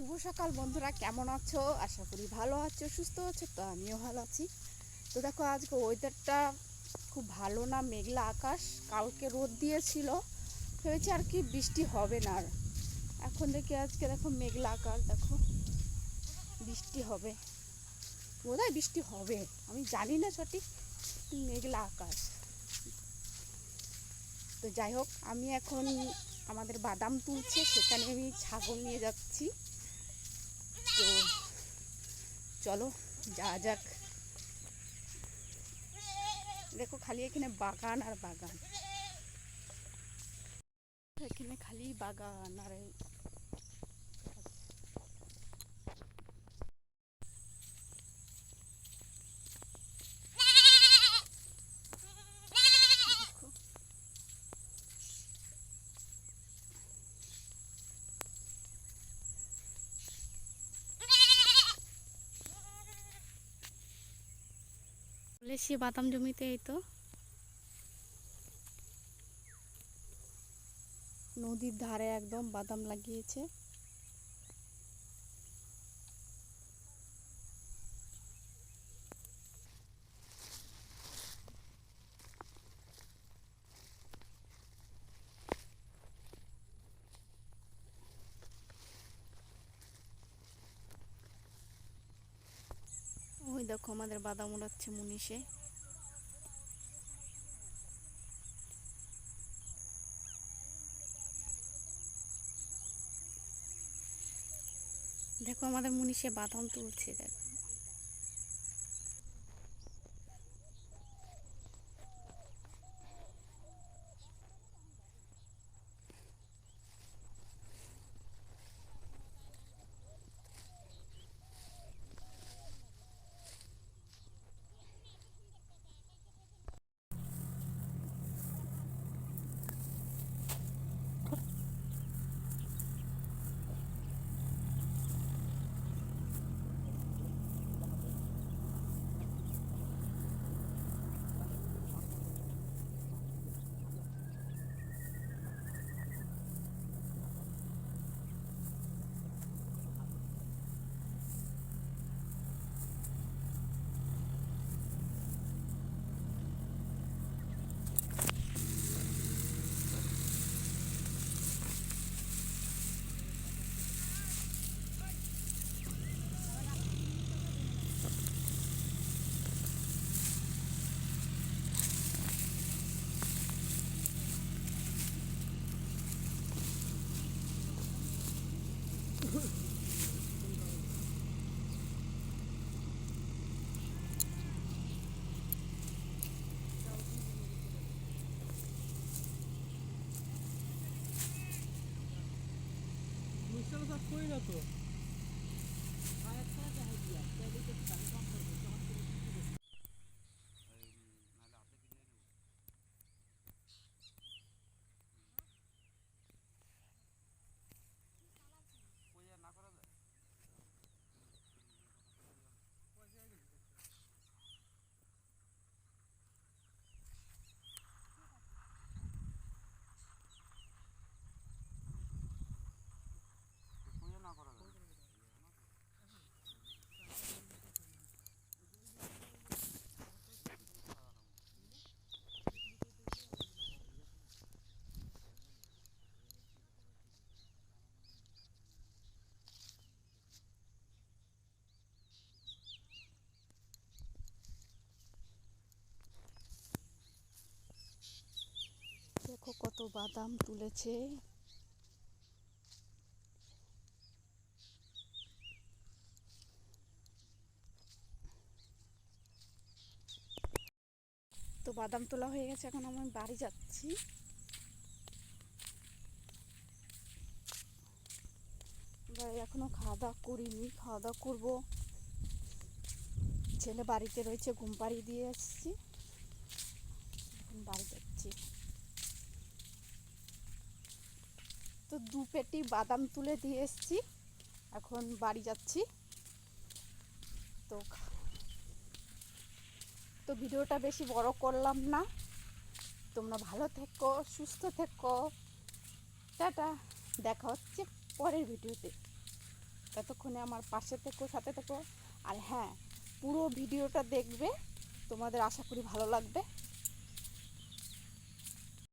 শুভ সকাল বন্ধুরা, কেমন আছো? আশা করি ভালো আছো, সুস্থ আছো, তো আমিও ভালো আছি। তো দেখো, আজকে ওয়েদারটা খুব ভালো না, মেঘলা আকাশ, কালকে রোদ দিয়েছিল। ভেবেছি আর কি বৃষ্টি হবে না আর। এখন দেখি আজকে দেখো মেঘলা আকাশ, দেখো বৃষ্টি হবে। বোধহয় বৃষ্টি হবে, আমি জানি না সঠিক মেঘলা আকাশ। তো যাই হোক, আমি এখন আমাদের বাদাম তুলছে, সেখানে আমি ছাগল নিয়ে যাচ্ছি। তো চলো যা যাক দেখো খালি এখানে বাগান আর বাগান এখানে খালি বাগান আর এসছি বাদাম জমিতে এই তো। নদীর ধারে একদম বাদাম লাগিয়েছে। দেখো আমাদের বাদাম উড়াচ্ছে মুনিশে। দেখো আমাদের মুনিশে বাদাম তুলছে দেখো। করি না তো দেখো কত বাদাম তুলেছে। তো বাদাম তোলা হয়ে গেছে, এখন আমি বাড়ি যাচ্ছি। এখনও খাওয়া দাওয়া করিনি খাওয়া দাওয়া করব। ছেলে বাড়িতে রয়েছে, ঘুম পাড়িয়ে দিয়ে এসেছি। বাড়ি যাচ্ছি। তো দু পেটি বাদাম তুলে দিয়ে এসেছি। এখন বাড়ি যাচ্ছি। তো তো ভিডিওটা বেশি বড় করলাম না। তোমরা ভালো থেকো, সুস্থ থেকো। টাটা। দেখা হচ্ছে পরের ভিডিওতে। ততক্ষণে আমার পাশে থেকো, সাথে থেকো। আর হ্যাঁ পুরো ভিডিওটা দেখবে। তোমাদের আশা করি ভালো লাগবে।